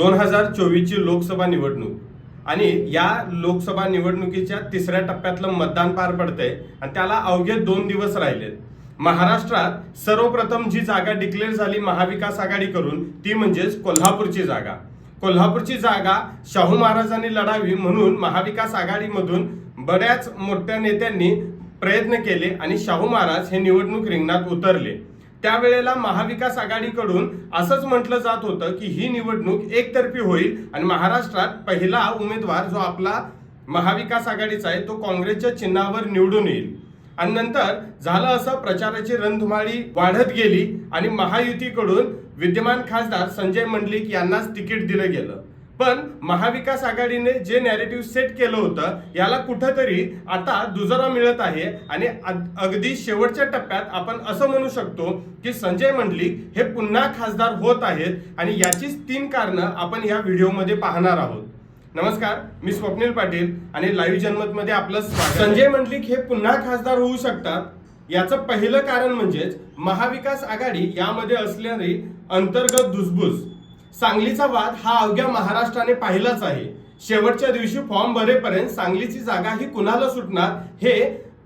दोन हजार चोवीसची लोकसभा निवडणूक. आणि या लोकसभा निवडणुकीच्या तिसऱ्या टप्प्यातलं मतदान पार पडतंय आणि त्याला अवघे दोन दिवस राहिलेत. महाराष्ट्रात सर्वप्रथम जी जागा डिक्लेअर झाली महाविकास आघाडी करून ती म्हणजेच कोल्हापूरची जागा. कोल्हापूरची जागा शाहू महाराजांनी लढावी म्हणून महाविकास आघाडीमधून बऱ्याच मोठ्या नेत्यांनी प्रयत्न केले आणि शाहू महाराज हे निवडणूक रिंगणात उतरले. त्यावेळेला महाविकास आघाडीकडून असंच म्हटलं जात होतं की ही निवडणूक एकतर्फी होईल आणि महाराष्ट्रात पहिला उमेदवार जो आपला महाविकास आघाडीचा आहे तो काँग्रेसच्या चिन्हावर निवडून येईल. आणि नंतर झालं असं प्रचाराची रणधुमाळी वाढत गेली आणि महायुतीकडून विद्यमान खासदार संजय मंडलिक यांनाच तिकीट दिलं गेलं. पण महाविकास आघाडीने जे नॅरेटिव्ह सेट केलं होतं याला कुठंतरी आता दुजोरा मिळत आहे आणि अगदी शेवटच्या टप्प्यात आपण असं म्हणू शकतो की संजय मंडलिक हे पुन्हा खासदार होत आहेत आणि याचीच तीन कारणं आपण या व्हिडिओमध्ये पाहणार आहोत. नमस्कार मी स्वप्नील पाटील आणि लाईव्ह जनमतमध्ये आपलं संजय मंडलिक हे पुन्हा खासदार होऊ शकतात? याचं पहिलं कारण म्हणजेच महाविकास आघाडी यामध्ये असलेली अंतर्गत धुसभूस. सांगलीचा वाद हा अवघ्या महाराष्ट्राने पाहिलाच आहे. शेवटच्या दिवशी फॉर्म भरेपर्यंत सांगलीची जागा ही कुणाला सुटणार हे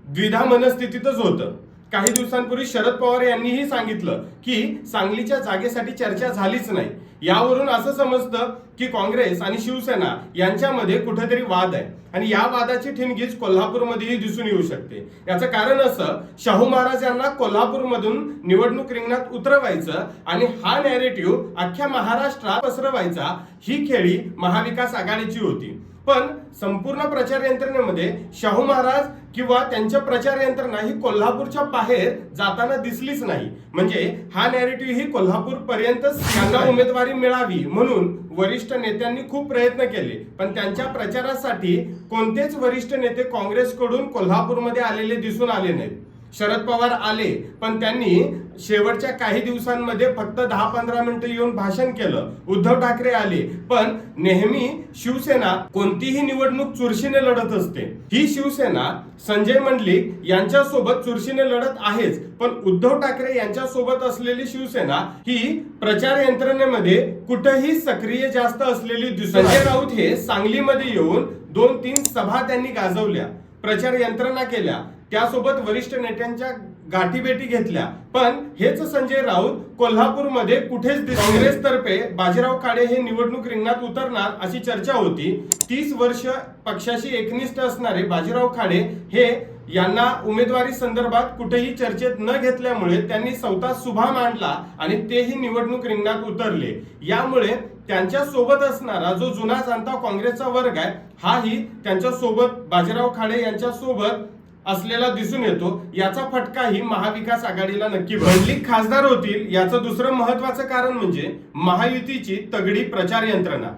द्विधा मनस्थितीतच होतं. काही दिवसांपूर्वी शरद पवार यांनीही सांगितलं की सांगलीच्या जागेसाठी चर्चा झालीच नाही. यावरून असं समजतं की काँग्रेस आणि शिवसेना यांच्यामध्ये कुठेतरी वाद आहे. आणि या वादाची ठिणगीच कोल्हापूरमध्येही दिसून येऊ शकते. याचं कारण असं शाहू महाराज यांना कोल्हापूरमधून निवडणूक रिंगणात उतरवायचं आणि हा नॅरेटिव्ह अख्ख्या महाराष्ट्रात पसरवायचा ही खेळी महाविकास आघाडीची होती. पण संपूर्ण प्रचार यंत्रणेमध्ये शाहू महाराज किंवा त्यांच्या प्रचार यंत्रणा ही कोल्हापूरच्या बाहेर जाताना दिसलीच नाही. म्हणजे हा नॅरेटिव्ह ही कोल्हापूर पर्यंत त्यांना उमेदवारी मिळावी म्हणून वरिष्ठ नेत्यांनी खूप प्रयत्न केले. पण त्यांच्या प्रचारासाठी कोणतेच वरिष्ठ नेते काँग्रेसकडून कोल्हापूरमध्ये आलेले दिसून आले नाहीत. शरद पवार आले पण त्यांनी शेवटच्या काही दिवसांमध्ये फक्त दहा पंधरा मिनिटं येऊन भाषण केलं. उद्धव ठाकरे आले पण नेहमी शिवसेना कोणतीही निवडणूक चुरशीने लढत असते. ही शिवसेना संजय मंडलिक यांच्यासोबत चुरशीने लढत आहेच पण उद्धव ठाकरे यांच्या सोबत असलेली शिवसेना ही प्रचार यंत्रणेमध्ये कुठेही सक्रिय जास्त असलेली संजय राऊत हे सांगलीमध्ये येऊन दोन तीन सभा त्यांनी गाजवल्या. प्रचार यंत्रणा केल्या. त्यासोबत वरिष्ठ नेत्यांच्या गाठीभेटी घेतल्या. पण हेच संजय राऊत कोल्हापूरमध्ये कुठेच काँग्रेसतर्फे बाजीराव काळे हे निवडणूक रिंगणात उतरणार अशी चर्चा होती. तीस वर्ष पक्षाशी एकनिष्ठ असणारे बाजीराव खाडे हे यांना उमेदवारी संदर्भात कुठेही चर्चेत न घेतल्यामुळे त्यांनी स्वतः सुभा मांडला आणि तेही निवडणूक रिंगणात उतरले. यामुळे त्यांच्यासोबत असणारा जो जुना जाणता काँग्रेसचा वर्ग आहे हाही त्यांच्यासोबत बाजीराव खाडे यांच्या सोबत असलेला दिसून येतो. याचा फटकाही महाविकास आघाडीला नक्की मंडलिक खासदार होतील याचं दुसरं महत्वाचं कारण म्हणजे महायुतीची तगडी प्रचार यंत्रणा.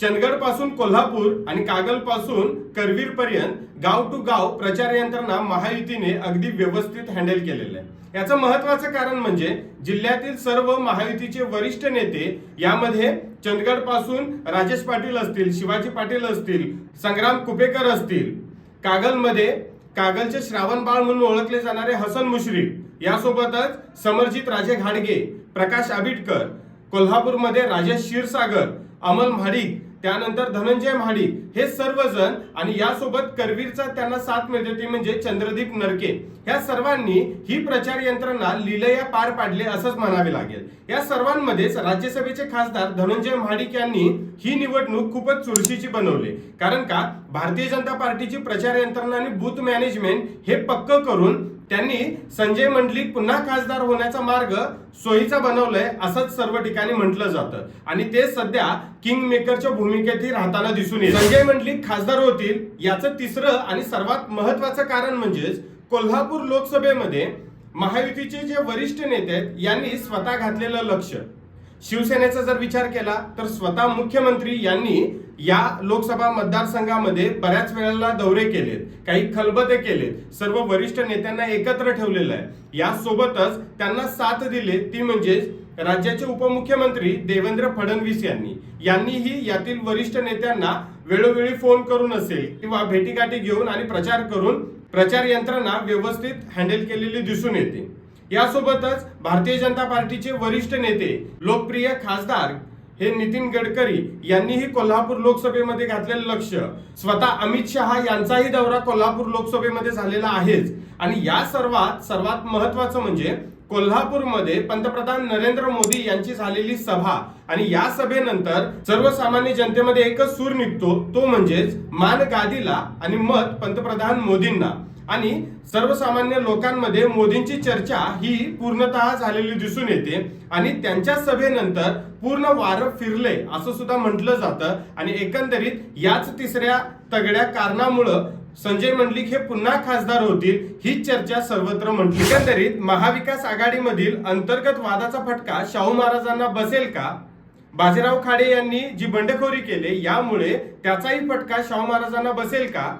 चंदगडपासून कोल्हापूर आणि कागलपासून करवीर पर्यंत गाव टू गाव प्रचार यंत्रणा महायुतीने अगदी व्यवस्थित हँडल केलेलं आहे. याचं महत्वाचं कारण म्हणजे जिल्ह्यातील सर्व महायुतीचे वरिष्ठ नेते यामध्ये चंदगडपासून राजेश पाटील असतील शिवाजी पाटील असतील संग्राम कुपेकर असतील कागलमध्ये कागलचे श्रावण बाळ म्हणून ओळखले जाणारे हसन मुश्रीफ. यासोबतच समरजित राजे घाडगे प्रकाश आबिटकर कोल्हापूरमध्ये राजेश क्षीरसागर अमल म्हाडिक त्यानंतर धनंजय म्हाडिक हे सर्वजण आणि यासोबत करवीरचा त्यांना साथ मिळते ती म्हणजे चंद्रदीप नरके. या सर्वांनी ही प्रचार यंत्रणा लिलया पार पाडले असंच म्हणावे लागेल. या सर्वांमध्येच राज्यसभेचे खासदार धनंजय म्हाडिक यांनी ही निवडणूक खूपच चुरशीची बनवली. कारण का? भारतीय जनता पार्टीची प्रचार यंत्रणा आणि बूथ मॅनेजमेंट हे पक्क करून त्यांनी संजय मंडलिक पुन्हा खासदार होण्याचा मार्ग सोयीचा बनवलाय असंच सर्व ठिकाणी म्हटलं जातं. आणि ते सध्या किंग मेकरच्या भूमिकेतही राहताना दिसून येईल. संजय मंडलिक खासदार होतील याचं तिसरं आणि सर्वात महत्वाचं कारण म्हणजेच कोल्हापूर लोकसभेमध्ये महायुतीचे जे वरिष्ठ नेते आहेत यांनी स्वतः घातलेलं लक्ष. शिवसेनेचा जर विचार केला तर स्वतः मुख्यमंत्री यांनी या लोकसभा मतदारसंघामध्ये बऱ्याच वेळेला दौरे केलेत काही खलबते केलेत. सर्व वरिष्ठ नेत्यांना एकत्र ठेवलेलं आहे. यासोबतच त्यांना साथ दिले ती म्हणजेच राज्याचे उपमुख्यमंत्री देवेंद्र फडणवीस यांनी. यांनीही यातील वरिष्ठ नेत्यांना वेळोवेळी फोन करून असेल किंवा भेटीगाठी घेऊन आणि प्रचार करून प्रचार यंत्रणा व्यवस्थित हँडल केलेली दिसून येते. यासोबतच भारतीय जनता पार्टीचे वरिष्ठ नेते लोकप्रिय खासदार हे नितीन गडकरी यांनीही कोल्हापूर लोकसभेमध्ये घातलेलं लक्ष. स्वतः अमित शहा यांचाही दौरा कोल्हापूर लोकसभेमध्ये झालेला आहेच. आणि या सर्वात सर्वात महत्वाचं म्हणजे कोल्हापूरमध्ये पंतप्रधान नरेंद्र मोदी यांची झालेली सभा. आणि या सभेनंतर सर्वसामान्य जनतेमध्ये एकच सूर निघतो तो म्हणजेच मान गादीला आणि मत पंतप्रधान मोदींना. आणि सर्वसामान्य लोकांमध्ये मोदींची चर्चा ही पूर्णतः झालेली दिसून येते आणि त्यांच्या सभेनंतर पूर्ण वारं फिरले असं सुद्धा म्हटलं जातं. आणि एकंदरीत याच तिसऱ्या तगड्या कारणामुळं संजय मंडलिक हे पुन्हा खासदार होतील ही चर्चा सर्वत्र म्हटली. एकंदरीत महाविकास आघाडीमधील अंतर्गत वादाचा फटका शाहू महाराजांना बसेल का? बाजीराव खाडे यांनी जी बंडखोरी केली यामुळे त्याचाही फटका शाहू महाराजांना बसेल का?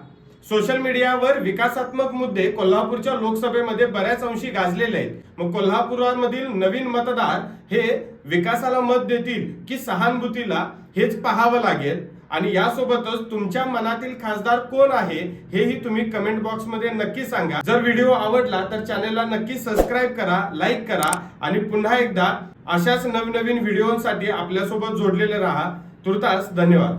सोशल मीडियावर विकासात्मक मुद्दे कोल्हापूरच्या लोकसभेमध्ये बऱ्याच अंशी गाजलेले आहेत. मग कोल्हापुरामधील नवीन मतदार हे विकासाला मत देतील की सहानुभूतीला हेच पाहावं लागेल? आणि यासोबतच तुमच्या मनातील खासदार कोण आहे हेही तुम्ही कमेंट बॉक्समध्ये नक्की सांगा. जर व्हिडिओ आवडला तर चॅनलला नक्की सबस्क्राईब करा लाईक करा आणि पुन्हा एकदा अशाच नवनवीन व्हिडिओसाठी आपल्यासोबत जोडलेले राहा. तुर्तास धन्यवाद.